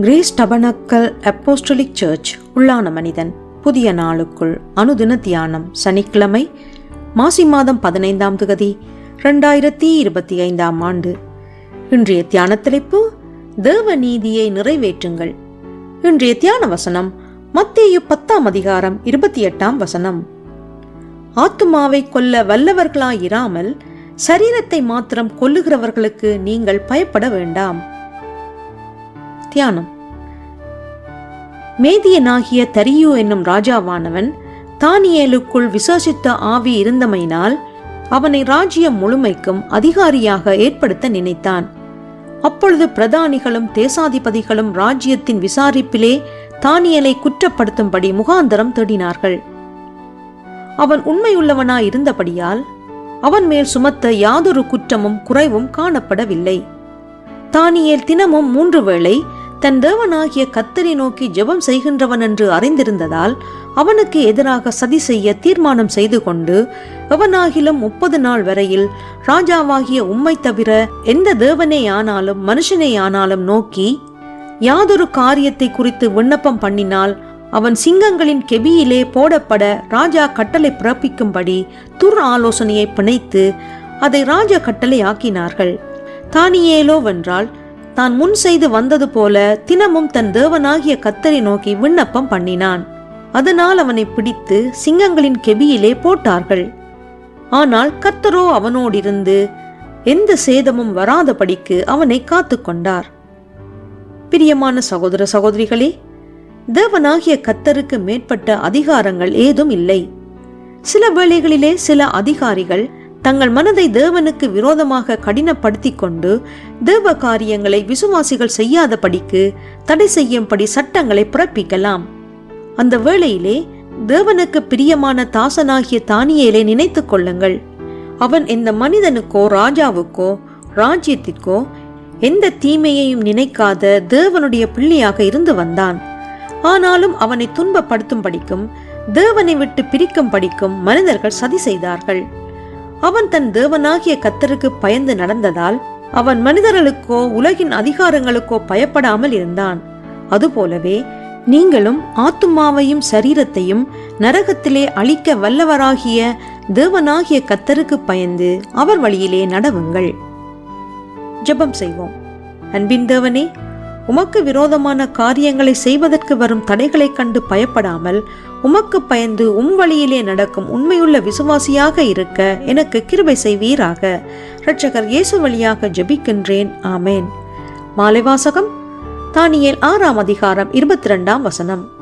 Grace tabernacle apostolic search உள்ளான மனிதன். புதிய நாளுக்குள் அனுதின தியானம் சனிக்கிழமை மாசி மாதம் பதினைந்தாம் தகுதி ரெண்டாயிரத்தி இருபத்தி ஐந்தாம் ஆண்டு. இன்றைய தியான தலைப்பு தேவ நீதியை நிறைவேற்றுங்கள். இன்றைய தியான வசனம் மத்தேயு பத்தாம் அதிகாரம் இருபத்தி எட்டாம் வசனம். ஆத்துமாவை கொல்ல வல்லவர்களாயிராமல் சரீரத்தை மாத்திரம் கொல்லுகிறவர்களுக்கு நீங்கள் பயப்பட வேண்டாம். தியானம் மேதியனாகிய தரியு என்னும் ராஜாவானவன் தானியேலுக்குள் விசேஷித்த ஆவி இருந்தமையினால் அவனை ராஜ்யம் முழுமைக்கும் அதிகாரியாக ஏற்படுத்த நினைத்தான். அப்பொழுது பிரதானிகளும் தேசாதிபதிகளும் ராஜ்யத்தின் விசாரிப்பிலே தானியலை குற்றப்படுத்தும்படி முகாந்தரம் தேடினார்கள். அவன் உண்மையுள்ளவனாய் இருந்தபடியால் அவன் மேல் சுமத்த யாதொரு குற்றமும் குறைவும் காணப்படவில்லை. தானியல் தினமும் மூன்று வேளை தன் தேவனாகிய கத்தரை நோக்கி ஜெபம் செய்கின்றவன் என்று அறிந்திருந்ததால் அவனுக்கு எதிராக சதி செய்ய தீர்மானம் செய்து கொண்டு எவனாகிலும் முப்பது நாள் வரையில் ராஜாவாகிய உம்மை தவிர எந்த தேவனே ஆனாலும் மனுஷனே ஆனாலும் நோக்கி யாதொரு காரியத்தை குறித்து விண்ணப்பம் பண்ணினால் அவன் சிங்கங்களின் கெபியிலே போடப்பட ராஜா கட்டளை பிறப்பிக்கும்படி துர் ஆலோசனையை பிணைத்து அதை ராஜா கட்டளை ஆக்கினார்கள் தானியேலோ வென்றால் தான் முன் செய்து வந்தது போல தினமும் தன் தேவனாகிய கத்தரை நோக்கி விண்ணப்பம் பண்ணினான். அதனால் அவனை பிடித்து சிங்கங்களின் கெபியிலே போட்டார்கள். ஆனால் கத்தரோ அவனோடிருந்து எந்த சேதமும் வராதபடிக்கு அவனை காத்து கொண்டார் பிரியமான சகோதர சகோதரிகளே தேவனாகிய கத்தருக்கு மேற்பட்ட அதிகாரங்கள் ஏதும் இல்லை. சில வேளைகளிலே சில அதிகாரிகள் தங்கள் மனதை தேவனுக்கு விரோதமாக கடினப்படுத்தி கொண்டு தேவ காரியங்களை விசுவாசிகள் செய்யாதபடிக்கு தடை செய்யும்படி சட்டங்களை பிறப்பிக்கலாம். அந்த வேளையிலே தேவனுக்கு பிரியமான தாசனாகிய தானியேலை நினைத்து கொள்ளுங்கள். அவன் எந்த மனிதனுக்கோ ராஜாவுக்கோ ராஜ்யத்திற்கோ எந்த தீமையையும் நினைக்காத தேவனுடைய பிள்ளையாக இருந்து வந்தான். ஆனாலும் அவனை துன்பப்படுத்தும்படிக்கும் தேவனை விட்டு பிரிக்கும் படிக்கும் மனிதர்கள் சதி செய்தார்கள். அவன் தன் தேவனாகிய கத்தருக்கு பயந்து நடந்ததால் அவன் மனிதர்களுக்கோ உலகின் அதிகாரங்களுக்கோ பயப்படாமல் இருந்தான். அதுபோலவே நீங்களும் ஆத்துமாவையும் சரீரத்தையும் நரகத்திலே அழிக்க வல்லவராகிய தேவனாகிய கத்தருக்கு பயந்து அவர் வழியிலே நடவுங்கள். ஜெபம் செய்வோம். அன்பின் தேவனே உமக்கு விரோதமான காரியங்களை செய்வதற்கு வரும் தடைகளைக் கண்டு பயப்படாமல் உமக்கு பயந்து உம் வழியிலே நடக்கும் உண்மையுள்ள விசுவாசியாக இருக்க எனக்கு கிருபை செய்வீராக. இரட்சகர் இயேசு வழியாக ஜெபிக்கின்றேன். ஆமேன். மாலைவாசகம் தானியல் ஆறாம் அதிகாரம் இருபத்தி ரெண்டாம் வசனம்.